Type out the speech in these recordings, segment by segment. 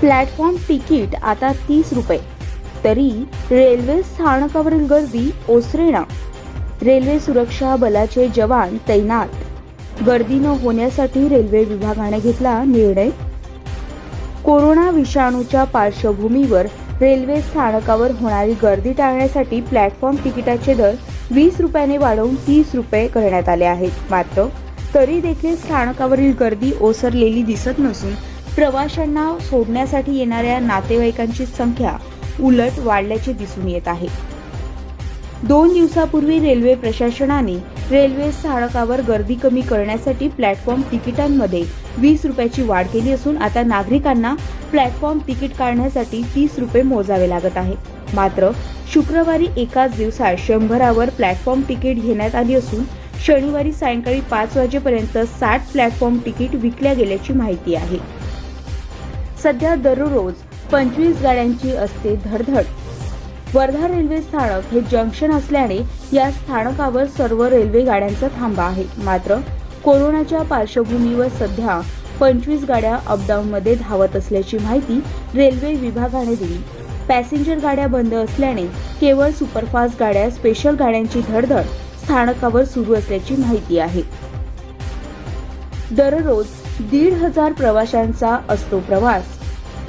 Platform ticket आता तीस रुपये. तरी रेल्वे स्थानकावरील गर्दी ओसरेना रेल्वे सुरक्षा बलाचे जवान तैनात. गर्दी न होण्यासाठी रेल्वे विभागाने घेतला निर्णय? कोरोना विषाणूच्या पार्श्वभूमीवर रेल्वे स्थानकावर होणारी गर्दी टाळण्यासाठी प्लॅटफॉर्म तिकिटाचे दर वीस रुपयाने वाढवून तीस रुपये करण्यात आले आहेत. मात्र तरी देखील स्थानकावरील गर्दी ओसरलेली दिसत नसून प्रवाशांना सोडण्यासाठी येणाऱ्या नातेवाईकांची संख्या उलट वाढल्याचे दिसून येत आहे. दोन दिवसापूर्वी रेल्वे प्रशासनाने रेल्वे स्थानकावर गर्दी कमी करण्यासाठी प्लॅटफॉर्म तिकिटांमध्ये वीस रुपयाची वाढ केली असून आता नागरिकांना प्लॅटफॉर्म तिकीट काढण्यासाठी तीस रुपये मोजावे लागत आहे. मात्र शुक्रवारी एकाच दिवसात शंभरावर प्लॅटफॉर्म तिकीट घेण्यात आली असून शनिवारी सायंकाळी पाच वाजेपर्यंत साठ प्लॅटफॉर्म तिकीट विकल्या गेल्याची माहिती आहे. सध्या दररोज पंचवीस गाड्यांची असते धडधड. वर्धा रेल्वे स्थानक हे जंक्शन असल्याने या स्थानकावर सर्व रेल्वे गाड्यांचा थांबा आहे. मात्र कोरोनाच्या पार्श्वभूमीवर सध्या पंचवीस गाड्या अपडाऊनमध्ये धावत असल्याची माहिती रेल्वे विभागाने दिली. पॅसेंजर गाड्या बंद असल्याने केवळ सुपरफास्ट गाड्या स्पेशल गाड्यांची धडधड स्थानकावर सुरू असल्याची माहिती आहे. दररोज दीड हजार प्रवाशांचा असतो प्रवास.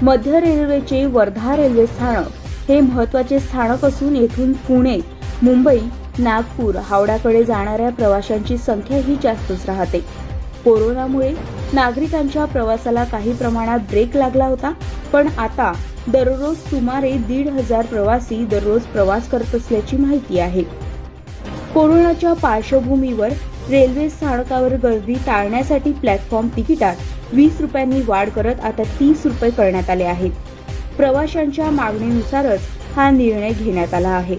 मध्य रेल्वेचे वर्धा रेल्वे स्थानक हे महत्त्वाचे स्थानक असून येथून पुणे मुंबई नागपूर हावडाकडे जाणाऱ्या प्रवाशांची संख्याही जास्तच राहते. कोरोनामुळे नागरिकांच्या प्रवासाला काही प्रमाणात ब्रेक लागला होता पण आता दररोज सुमारे दीड हजार प्रवासी दररोज प्रवास करत असल्याची माहिती आहे. कोरोनाच्या पार्श्वभूमीवर रेल्वे स्थानकावर गर्दी टाळण्यासाठी प्लॅटफॉर्म तिकिटात वीस रुपयांनी वाढ करत आता तीस रुपये करण्यात आले आहेत. प्रवाशांच्या मागणीनुसारच हा निर्णय घेण्यात आला आहे.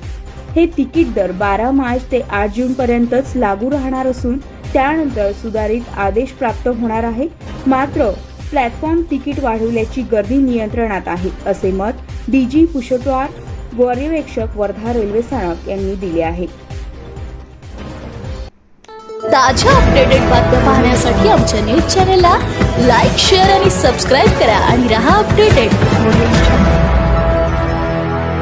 हे तिकीट दर बारा मार्च ते आठ जून पर्यंतच लागू राहणार असून त्यानंतर सुधारित आदेश प्राप्त होणार आहे. मात्र प्लॅटफॉर्म तिकीट वाढवल्याची गर्दी नियंत्रणात आहे असे मत डीजी पुष्पवार पर्यवेक्षक वर्धा रेल्वे स्थानक यांनी दिले आहे. ताज्या अपडेटेड बातम्या पाहण्यासाठी आमच्या न्यूज चॅनलला लाईक शेअर आणि सबस्क्राईब करा आणि रहा अपडेटेड